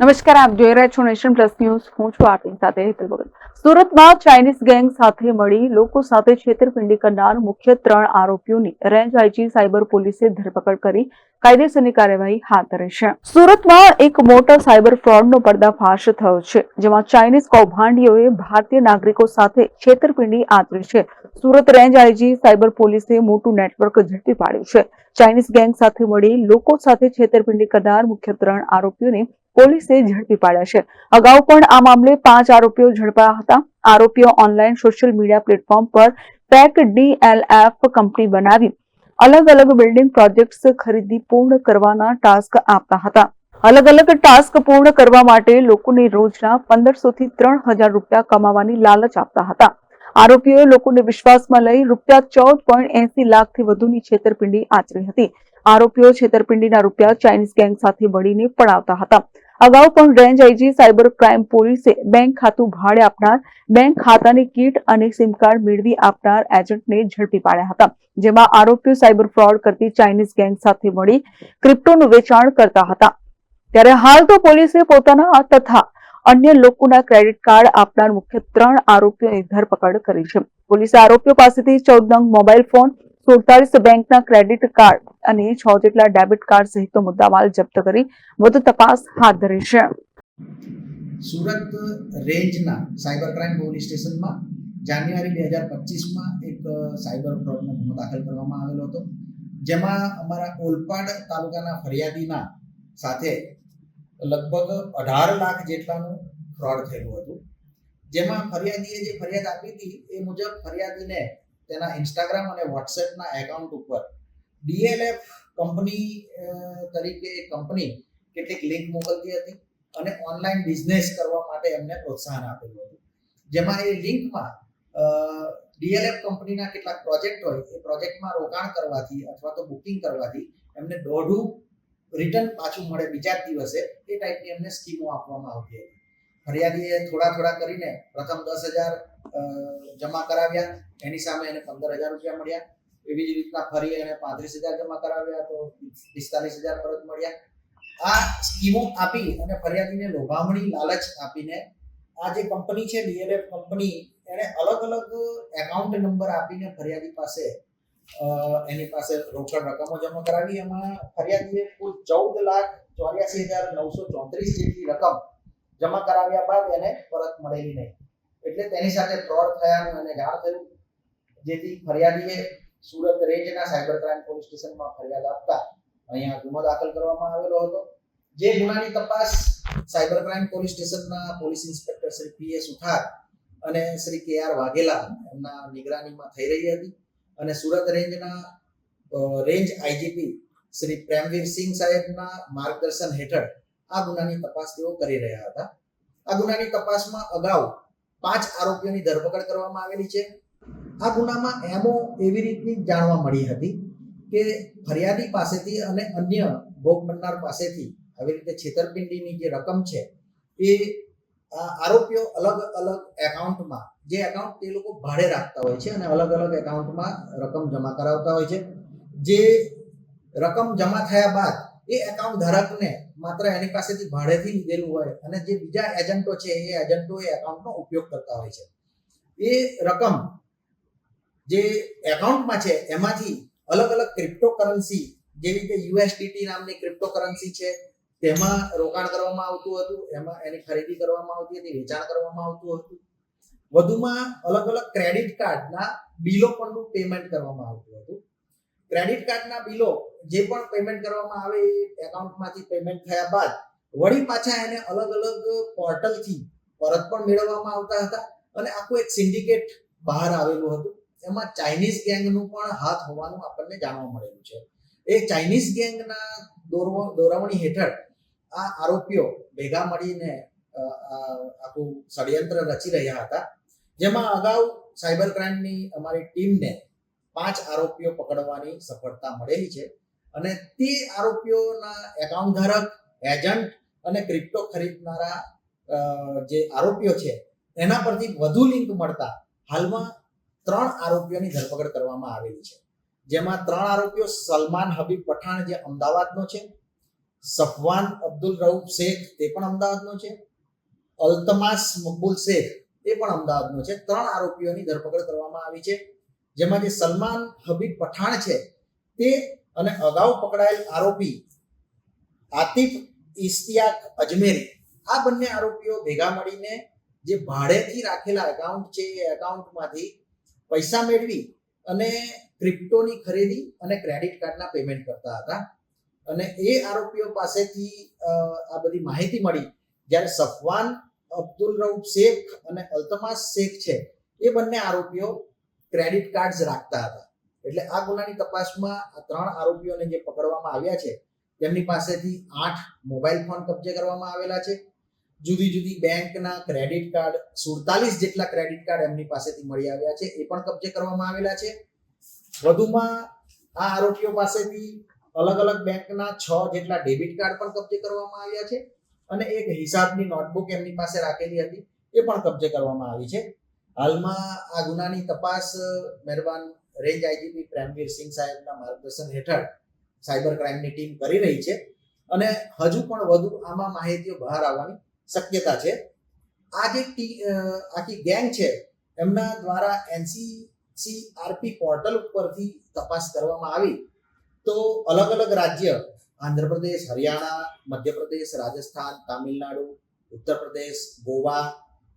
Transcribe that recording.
નમસ્કાર, આપ જોઈ રહ્યા છો નેશન પ્લસ ન્યૂઝ. હું છું આપની સાથે હેતલ ભગત. સુરતમાં ચાઇનીઝ ગેંગ સાથે મળી લોકો સાથે છેતરપિંડી કરનાર મુખ્ય ત્રણ આરોપીઓની રેન્જ આઈજી સાયબર પોલીસે ધરપકડ કરી. કાયદેસરની કાર્યવાહી હાથ ધરી છે. સુરતમાં એક મોટા સાયબર ફ્રોડનો પર્દાફાશ થયો છે, જેમાં ચાઇનીઝ કૌભાંડીઓએ ભારતીય નાગરિકો સાથે છેતરપિંડી આચરી છે. સુરત રેન્જ આઈજી સાયબર પોલીસે મોટું નેટવર્ક ઝડપી પાડ્યું છે. ચાઇનીઝ ગેંગ સાથે મળી લોકો સાથે છેતરપિંડી કરનાર મુખ્ય ત્રણ આરોપીઓને પોલીસે ઝડપી પાડ્યા છે. અગાઉ પણ આ મામલે પાંચ આરોપીઓ ઝડપાયા હતા. આરોપીઓ ઓનલાઈન સોશિયલ મીડિયા પ્લેટફોર્મ પર પેક ડીએલએફ કંપની બનાવી અલગ અલગ બિલ્ડિંગ પ્રોજેક્ટ્સ ખરીદી પૂર્ણ કરવાના ટાસ્ક આપતા હતા. અલગ અલગ ટાસ્ક પૂર્ણ કરવા માટે લોકોને રોજના પંદરસો થી ત્રણ હજાર રૂપિયા કમાવાની લાલચ આપતા હતા. આરોપીઓએ લોકોને વિશ્વાસમાં લઈ રૂપિયા ચૌદ પોઈન્ટ એસી લાખથી વધુની છેતરપિંડી આચરી હતી. આરોપીઓ છેતરપિંડીના રૂપિયા ચાઇનીઝ ગેંગ સાથે મળીને પડાવતા હતા. અગાઉ પણ રેન્જ આઈજી, સાયબર ક્રાઇમ પોલીસે બેંક ખાતું ભાડે આપનાર, બેંક ખાતાની કીટ અને સિમ કાર્ડ મેળવી આપનાર એજન્ટને ઝડપી પાડ્યા હતા. જેમાં આરોપીઓ સાયબર ફ્રોડ કરતી ચાઇનીઝ ગેંગ સાથે મળી ક્રિપ્ટોનું વેચાણ કરતા હતા. ત્યારે હાલ તો પોલીસે પોતાના તથા અન્ય લોકોના ક્રેડિટ કાર્ડ આપનાર મુખ્ય ત્રણ આરોપીઓની ધરપકડ કરી છે. પોલીસે આરોપીઓ પાસેથી ચૌદ નંગ મોબાઈલ ફોન સુડતાલીસ બેંકના ક્રેડિટ કાર્ડ અને છ જેટલા ડેબિટ કાર્ડ સહિતનો મુદ્દામાલ જપ્ત કરી વધુ તપાસ હાથ ધરી છે. સુરત રેન્જના સાયબર ક્રાઇમ પોલીસ સ્ટેશનમાં જાન્યુઆરી બે હજાર પચીસમાં એક સાયબર ફ્રોડનો ગુનો દાખલ કરવામાં આવેલો હતો. જેમાં અમારા ઓલપાડ તાલુકાના ફરિયાદીના સાથે લગભગ અઢાર લાખ જેટલાનું ફ્રોડ થયેલું હતું. જેમાં ફરિયાદીએ જે ફરિયાદ આપી હતી એ મુજબ ફરિયાદીને તેના ઇન્સ્ટાગ્રામ અને વોટ્સએપના એકાઉન્ટ ઉપર ડીએલએફ કંપની તરીકે એ કંપની કેટલીક લિંક મોકલતી હતી અને ઓનલાઈન બિઝનેસ કરવા માટે એમને પ્રોત્સાહન આપેલું હતું. જેમાં એ લિંકમાં ડીએલએફ કંપનીના કેટલાક પ્રોજેક્ટ હોય, એ પ્રોજેક્ટમાં રોકાણ કરવાથી અથવા તો બુકિંગ કરવાથી એમને દોઢું રિટર્ન પાછું મળે બીજા જ દિવસે, એ ટાઈપની એમને સ્કીમો આપવામાં આવતી હતી. ફરિયાદીએ થોડા થોડા કરીને પ્રથમ દસ હજાર જમા કરાવ્યા. એની સામે એને પંદર હજાર રૂપિયા મળ્યા. એવી જ રીતના ફરી એને પાંત્રીસ હજાર જમા કરાવ્યા તો પિસ્તાલીસ હજાર પરત મળ્યા. આ સ્કીમો આપી અને ફરિયાદીને લોભામણી, લાલચ આપીને આ જે કંપની છે, ડીએલએફ કંપની એણે અલગ અલગ એકાઉન્ટ નંબર આપીને ફરિયાદી પાસે એની પાસે રોકડ રકમો જમા કરાવી. એમાં ફરિયાદીએ કુલ ચૌદ લાખ ચોર્યાસી હજાર નવસો ચોત્રીસ જેટલી રકમ જમા કરાવ્યા બાદ એને પરત મળેલી નહીં. એટલે તેની સાથે ફ્રોડ થયાનું અને જાણ થયું. જેથી ફરિયાદીએ સુરત રેન્જના સાયબર ક્રાઇમ પોલીસ સ્ટેશનમાં ફરિયાદ આપતા અહીંયા ગુનો દાખલ કરવામાં આવેલો હતો. જે ગુનાની તપાસ સાયબર ક્રાઇમ પોલીસ સ્ટેશનના police inspector Shri P A Suthar અને શ્રી કે આર વાઘેલા એમના નિગરાનીમાં થઈ રહી હતી અને સુરત રેન્જના રેન્જ આઈજીપી શ્રી પ્રેમવીર સિંહ સાહેબના માર્ગદર્શન હેઠળ આ ગુનાની તપાસ તેઓ કરી રહ્યા હતા. આ ગુનાની તપાસમાં અગાઉ પાંચ આરોપીઓની ધરપકડ કરવામાં આવેલી છે. આ ગુનામાં એમો એવી રીતની જાણવા મળી હતી કે ફરિયાદી પાસેથી અને અન્ય ભોગ બનનાર પાસેથી આવી રીતે છેતરપિંડીની જે રકમ છે એ આરોપીઓ અલગ અલગ એકાઉન્ટમાં જે એકાઉન્ટ તે લોકો ભાડે રાખતા હોય છે અને અલગ અલગ એકાઉન્ટમાં રકમ જમા કરાવતા હોય છે. જે રકમ જમા થયા બાદ એ એકાઉન્ટ ધારકને માત્ર એની પાસેથી ભાડેથી લીધેલું હોય અને જે બીજા એજન્ટો છે, એ એજન્ટો એ એકાઉન્ટનો ઉપયોગ કરતા હોય છે. એ રકમ જે એકાઉન્ટમાં છે, એમાંથી અલગ અલગ ક્રિપ્ટોકરન્સી જેવી રીતે યુએસડીટી નામની ક્રિપ્ટોકરન્સી છે, તેમાં રોકાણ કરવામાં આવતું હતું, એમાં એની ખરીદી કરવામાં આવતી હતી, વેચાણ કરવામાં આવતું હતું. વધુમાં અલગ અલગ ક્રેડિટ કાર્ડના બિલો પરનું પેમેન્ટ કરવામાં આવતું હતું. ક્રેડિટ કાર્ડના બિલો જે પણ પેમેન્ટ કરવામાં આવે એ એકાઉન્ટમાંથી પેમેન્ટ થયા બાદ વળી પાછા એને અલગ અલગ પોર્ટલથી પરત પણ મેળવવામાં આવતા હતા અને આખું એક સિન્ડિકેટ બહાર આવેલું હતું. એમાં ચાઇનીઝ ગેંગનું પણ હાથ હોવાનું આપણને જાણવા મળેલું છે. એ ચાઇનીઝ ગેંગના દોરવ- દોરવણી હેઠળ આ આરોપીઓ ભેગા મળીને આખું ષડયંત્ર રચી રહ્યા હતા. જેમાં અગાઉ સાયબર ક્રાઇમની અમારી ટીમને પાંચ આરોપીઓ પકડવાની સફળતા મળેલી છે. અને તે આરોપીઓના એકાઉન્ટ ધારક એજન્ટ અને ક્રિપ્ટો ખરીદનારા જે આરોપીઓ છે, એના પરથી વધુ લિંક મળતા હાલમાં ત્રણ આરોપીઓની ધરપકડ કરવામાં આવેલી છે. જેમાં ત્રણ આરોપીઓ સલમાન હબીબ પઠાણ, જે અમદાવાદનો છે, સફવાન અબ્દુલ રઉફ શેખ, તે પણ અમદાવાદનો છે, અલ્તમાસ મકબુલ શેખ, તે પણ અમદાવાદનો છે. ત્રણ આરોપીઓની ધરપકડ કરવામાં આવી છે. જેમાં જે સલમાન હબીબ પઠાણ છે, તે અને અગાઉ પકડાયેલ આરોપી આતિફ ઇસ્તિયાક અજમેરી. આ બંને આરોપીઓ ભેગા મળીને જે ભાડેથી રાખેલા એકાઉન્ટ છે, એ એકાઉન્ટમાંથી પૈસા મેળવી અને ક્રિપ્ટોની ખરીદી અને ક્રેડિટ કાર્ડના પેમેન્ટ કરતા હતા. અને એ આરોપીઓ પાસેથી આ બધી માહિતી મળી જ્યારે સફવાન અબ્દુલ રઉફ શેખ અને અલ્તમાસ શેખ છે, એ બંને આરોપીઓ ક્રેડિટ કાર્ડ્સ રાખતા હતા. એટલે આ ગુનાની તપાસમાં આ ત્રણ આરોપીઓને જે પકડવામાં આવ્યા છે, તેમની પાસેથી આઠ મોબાઈલ ફોન કબજે કરવામાં આવેલા છે. જુદી જુદી બેંકના ક્રેડિટ કાર્ડ સુડતાલીસ જેટલા ક્રેડિટ કાર્ડ એમની પાસેથી મળી આવ્યા છે, એ પણ કબજે કરવામાં આવેલા છે. વધુમાં આ આરોપીઓ પાસેથી અલગ અલગ બેંકના છ જેટલા ડેબિટ કાર્ડ પણ કબજે કરવામાં આવ્યા છે અને એક હિસાબની નોટબુક એમની પાસે રાખેલી હતી, એ પણ કબજે કરવામાં આવી છે. હાલમાં આ ગુનાની તપાસ મહેરબાન રેન્જ આઈજીપી પ્રેમવીર સિંહ સાહેબના માર્ગદર્શન હેઠળ સાયબર ક્રાઇમની ટીમ કરી રહી છે અને હજુ પણ વધુ આમાં માહિતીઓ બહાર આવવાની શક્યતા છે. આ જે આખી ગેંગ છે, એમના દ્વારા એનસીસીઆરપી પોર્ટલ ઉપરથી તપાસ કરવામાં આવી. તો અલગ અલગ રાજ્ય, Andhra Pradesh, Haryana, Madhya Pradesh, Rajasthan, Tamil Nadu Uttar Pradesh Goa